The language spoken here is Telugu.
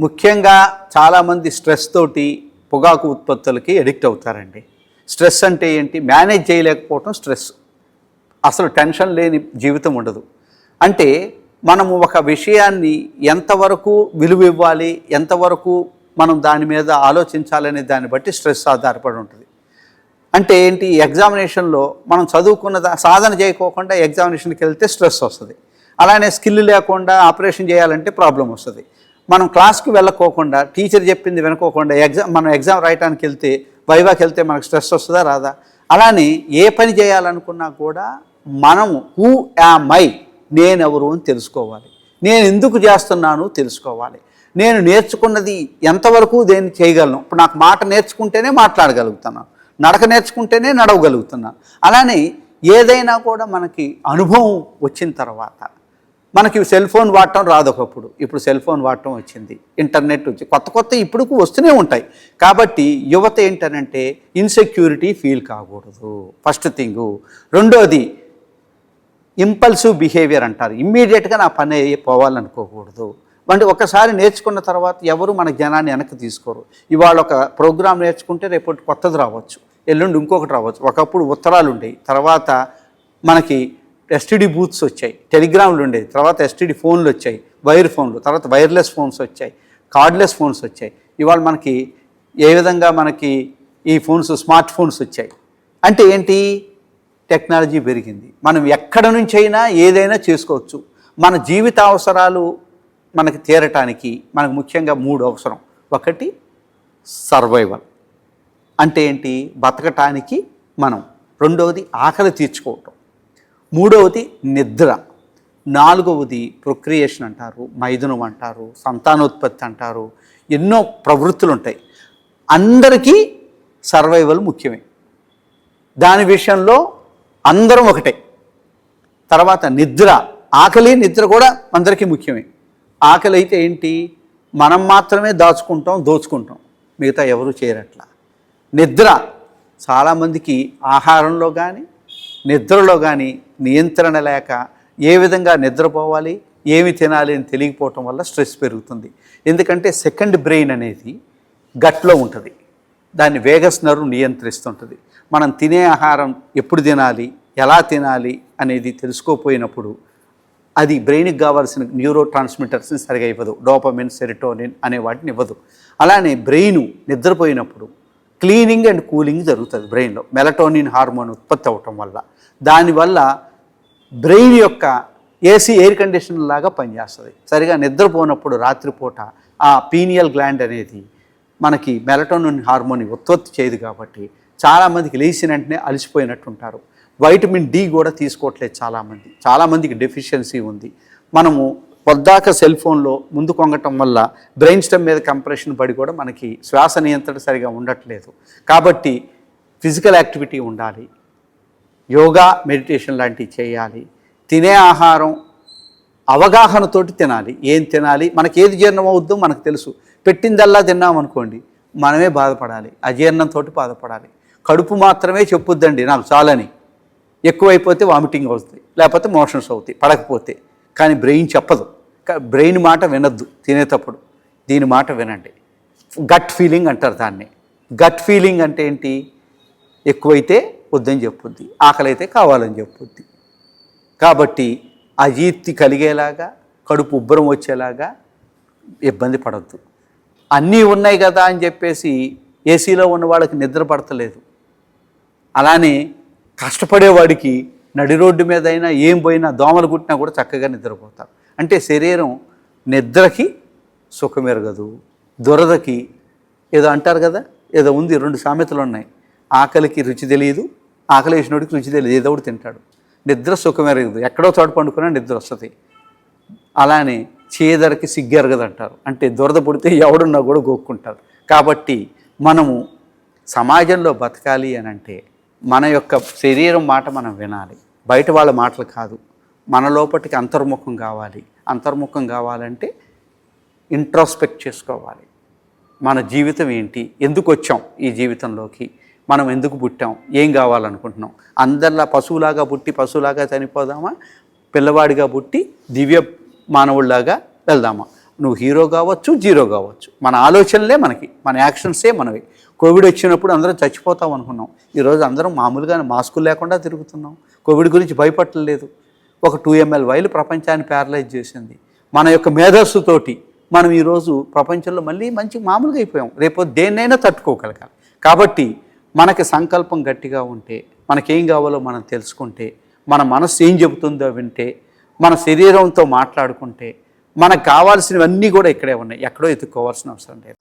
ముఖ్యంగా చాలామంది స్ట్రెస్ తోటి పొగాకు ఉత్పత్తులకి ఎడిక్ట్ అవుతారండి. స్ట్రెస్ అంటే ఏంటి? మేనేజ్ చేయలేకపోవటం స్ట్రెస్. అసలు టెన్షన్ లేని జీవితం ఉండదు. అంటే మనము ఒక విషయాన్ని ఎంతవరకు విలువ ఇవ్వాలి ఎంతవరకు మనం దాని మీద ఆలోచించాలనే దాన్ని బట్టి స్ట్రెస్ ఆధారపడి ఉంటుంది. అంటే ఏంటి? ఎగ్జామినేషన్లో మనం చదువుకున్న దా- సాధన చేయకోకుండా ఎగ్జామినేషన్కి వెళ్తే స్ట్రెస్ వస్తుంది. అలానే స్కిల్ లేకుండా ఆపరేషన్ చేయాలంటే ప్రాబ్లం వస్తుంది. మనం క్లాస్కి వెళ్ళకోకుండా టీచర్ చెప్పింది వినుకోకుండా ఎగ్జామ్ మనం ఎగ్జామ్ రాయడానికి వెళ్తే వైవాకి వెళ్తే మనకు స్ట్రెస్ వస్తుందా రాదా? అలానే ఏ పని చేయాలనుకున్నా కూడా మనము హూ యామ్ నేనెవరు అని తెలుసుకోవాలి. నేను ఎందుకు చేస్తున్నాను తెలుసుకోవాలి. నేను నేర్చుకున్నది ఎంతవరకు దేన్ని చేయగలను? ఇప్పుడు నాకు మాట నేర్చుకుంటేనే మాట్లాడగలుగుతున్నాను. నడక నేర్చుకుంటేనే నడవగలుగుతున్నాను. అలానే ఏదైనా కూడా మనకి అనుభవం వచ్చిన తర్వాత మనకి సెల్ ఫోన్ వాడటం రాదు ఒకప్పుడు. ఇప్పుడు సెల్ ఫోన్ వాడటం వచ్చింది. ఇంటర్నెట్ వచ్చి కొత్త కొత్త ఇప్పుడు వస్తూనే ఉంటాయి. కాబట్టి యువత ఏంటనంటే ఇన్సెక్యూరిటీ ఫీల్ కాకూడదు. ఫస్ట్ థింగు రెండోది ఇంపల్సివ్ బిహేవియర్ అంటారు. ఇమ్మీడియట్గా నా పని అయ్యి పోవాలనుకోకూడదు. అంటే ఒకసారి నేర్చుకున్న తర్వాత ఎవరు మన జ్ఞానాన్ని వెనక్కి తీసుకోరు. ఇవాళ ఒక ప్రోగ్రామ్ నేర్చుకుంటే రేపు కొత్తది రావచ్చు. ఎల్లుండి ఇంకొకటి రావచ్చు. ఒకప్పుడు ఉత్తరాలు ఉండేవి తర్వాత మనకి ఎస్టీడీ బూత్స్ వచ్చాయి. టెలిగ్రామ్లు ఉండేవి తర్వాత ఎస్టీడీ ఫోన్లు వచ్చాయి. వైర్ ఫోన్లు తర్వాత వైర్లెస్ ఫోన్స్ వచ్చాయి. కార్డ్లెస్ ఫోన్స్ వచ్చాయి. ఇవాళ మనకి ఏ విధంగా మనకి ఈ ఫోన్స్ స్మార్ట్ ఫోన్స్ వచ్చాయి? అంటే ఏంటి? టెక్నాలజీ పెరిగింది. మనం ఎక్కడ నుంచి అయినా ఏదైనా చేసుకోవచ్చు. మన జీవిత అవసరాలు మనకి తీరటానికి మనకు ముఖ్యంగా మూడు అవసరం. ఒకటి సర్వైవల్ అంటే ఏంటి? బతకటానికి మనం. రెండవది ఆకలి తీర్చుకోవటం. మూడవది నిద్ర. నాలుగవది ప్రొక్రియేషన్ అంటారు మైథునం అంటారు సంతానోత్పత్తి అంటారు ఎన్నో ప్రవృత్తులు ఉంటాయి. అందరికీ సర్వైవల్ ముఖ్యమే. దాని విషయంలో అందరం ఒకటే. తర్వాత నిద్ర. ఆకలి నిద్ర కూడా అందరికీ ముఖ్యమే. ఆకలి అయితే ఏంటి? మనం మాత్రమే దాచుకుంటాం దోచుకుంటాం. మిగతా ఎవరు చేయరట్లా. నిద్ర. చాలామందికి ఆహారంలో కానీ నిద్రలో కానీ నియంత్రణ లేక ఏ విధంగా నిద్రపోవాలి ఏమి తినాలి అని తెలియకపోవటం వల్ల స్ట్రెస్ పెరుగుతుంది. ఎందుకంటే సెకండ్ బ్రెయిన్ అనేది గట్లో ఉంటుంది. దాన్ని వేగస్ నరు నియంత్రిస్తుంటుంది. మనం తినే ఆహారం ఎప్పుడు తినాలి ఎలా తినాలి అనేది తెలుసుకోపోయినప్పుడు అది బ్రెయిన్కి కావాల్సిన న్యూరో ట్రాన్స్మిటర్స్ని సరిగా ఇవ్వదు. డోపమిన్ సెరిటోనిన్ అనే వాటిని ఇవ్వదు. అలానే బ్రెయిన్ నిద్రపోయినప్పుడు క్లీనింగ్ అండ్ కూలింగ్ జరుగుతుంది బ్రెయిన్లో. మెలటోనిన్ హార్మోన్ ఉత్పత్తి అవటం వల్ల. దానివల్ల బ్రెయిన్ యొక్క ఏసీ ఎయిర్ కండిషనర్ లాగా పనిచేస్తుంది. సరిగా నిద్రపోనప్పుడు రాత్రిపూట ఆ పీనియల్ గ్లాండ్ అనేది మనకి మెలటోనిన్ హార్మోన్ ఉత్పత్తి చేయదు కాబట్టి చాలామందికి లేచిన వెంటనే అలసిపోయినట్టు ఉంటారు. వైటమిన్ డి కూడా తీసుకోవట్లేదు చాలామంది. చాలామందికి డెఫిషియన్సీ ఉంది. మనము పొద్దాక సెల్ ఫోన్లో ముందు కొంగటం వల్ల బ్రెయిన్ స్టెమ్ మీద కంప్రెషన్ పడి కూడా మనకి శ్వాస నియంత్రణ సరిగా ఉండట్లేదు. కాబట్టి ఫిజికల్ యాక్టివిటీ ఉండాలి. యోగా మెడిటేషన్ లాంటివి చేయాలి. తినే ఆహారం అవగాహనతోటి తినాలి. ఏం తినాలి? మనకి ఏది జీర్ణం అవుద్దో మనకు తెలుసు. పెట్టిందల్లా తిన్నామనుకోండి మనమే బాధపడాలి. అజీర్ణంతో బాధపడాలి. కడుపు మాత్రమే చెప్పొద్దండి నాకు చాలని. ఎక్కువైపోతే వామిటింగ్ అవుతుంది లేకపోతే మోషన్స్ అవుతాయి పడకపోతే. కానీ బ్రెయిన్ చెప్పదు. బ్రెయిన్ మాట వినద్దు తినేటప్పుడు. దీని మాట వినండి. గట్ ఫీలింగ్ అంటారు దాన్ని. గట్ ఫీలింగ్ అంటే ఏంటి? ఎక్కువైతే వద్దని చెప్పుద్ది. ఆకలి అయితే కావాలని చెప్పుద్ది. కాబట్టి అజీర్తి కలిగేలాగా కడుపు ఉబ్బరం వచ్చేలాగా ఇబ్బంది పడద్దు. అన్నీ ఉన్నాయి కదా అని చెప్పేసి ఏసీలో ఉన్న వాళ్ళకి నిద్ర పడతలేదు. అలానే కష్టపడేవాడికి నడి రోడ్డు మీద అయినా ఏం పోయినా దోమలు కుట్టినా కూడా చక్కగా నిద్రపోతారు అంటే శరీరం నిద్రకి సుఖమెరగదు. దురదకి ఏదో అంటారు కదా ఏదో ఉంది రెండు సామెతలు ఉన్నాయి. ఆకలికి రుచి తెలియదు ఆకలి వేసినోడికి రుచి తెలియదు ఏదో ఒకటి తింటాడు. నిద్ర సుఖమెరగదు ఎక్కడో చోట పండుకున్నా నిద్ర వస్తుంది. అలానే చేదరికి సిగ్గెరగదు అంటారు అంటే దురద పుడితే ఎవడున్నా కూడా గోక్కుంటారు. కాబట్టి మనము సమాజంలో బతకాలి అని అంటే మన యొక్క శరీరం మాట మనం వినాలి. బయట వాళ్ళ మాటలు కాదు. మన లోపటికి అంతర్ముఖం కావాలి. అంతర్ముఖం కావాలంటే ఇంట్రాస్పెక్ట్ చేసుకోవాలి. మన జీవితం ఏంటి? ఎందుకు వచ్చాం ఈ జీవితంలోకి? మనం ఎందుకు పుట్టాం? ఏం కావాలనుకుంటున్నాం? అందరిలా పశువులాగా పుట్టి పశువులాగా చనిపోదామా? పిల్లవాడిగా పుట్టి దివ్య మానవుడిలాగా వెళ్దామా? నువ్వు హీరో కావచ్చు జీరో కావచ్చు. మన ఆలోచనలే మనకి మన యాక్షన్సే మనవి. కోవిడ్ వచ్చినప్పుడు అందరం చచ్చిపోతాం అనుకున్నాం. ఈరోజు అందరం మామూలుగా మాస్కులు లేకుండా తిరుగుతున్నాం. కోవిడ్ గురించి భయపడలేదు ఒక టూ ఎంఎల్ వైలు ప్రపంచాన్ని ప్యారలైజ్ చేసింది. మన యొక్క మేధస్సుతోటి మనం ఈరోజు ప్రపంచంలో మళ్ళీ మంచి మామూలుగా అయిపోయాం. రేపు దేన్నైనా తట్టుకోగలగాలి. కాబట్టి మనకి సంకల్పం గట్టిగా ఉంటే మనకేం కావాలో మనం తెలుసుకుంటే మన మనస్సు ఏం చెబుతుందో వింటే మన శరీరంతో మాట్లాడుకుంటే మనకు కావాల్సినవన్నీ కూడా ఇక్కడే ఉన్నాయి. ఎక్కడో ఎత్తుక్కోవాల్సిన అవసరం లేదు.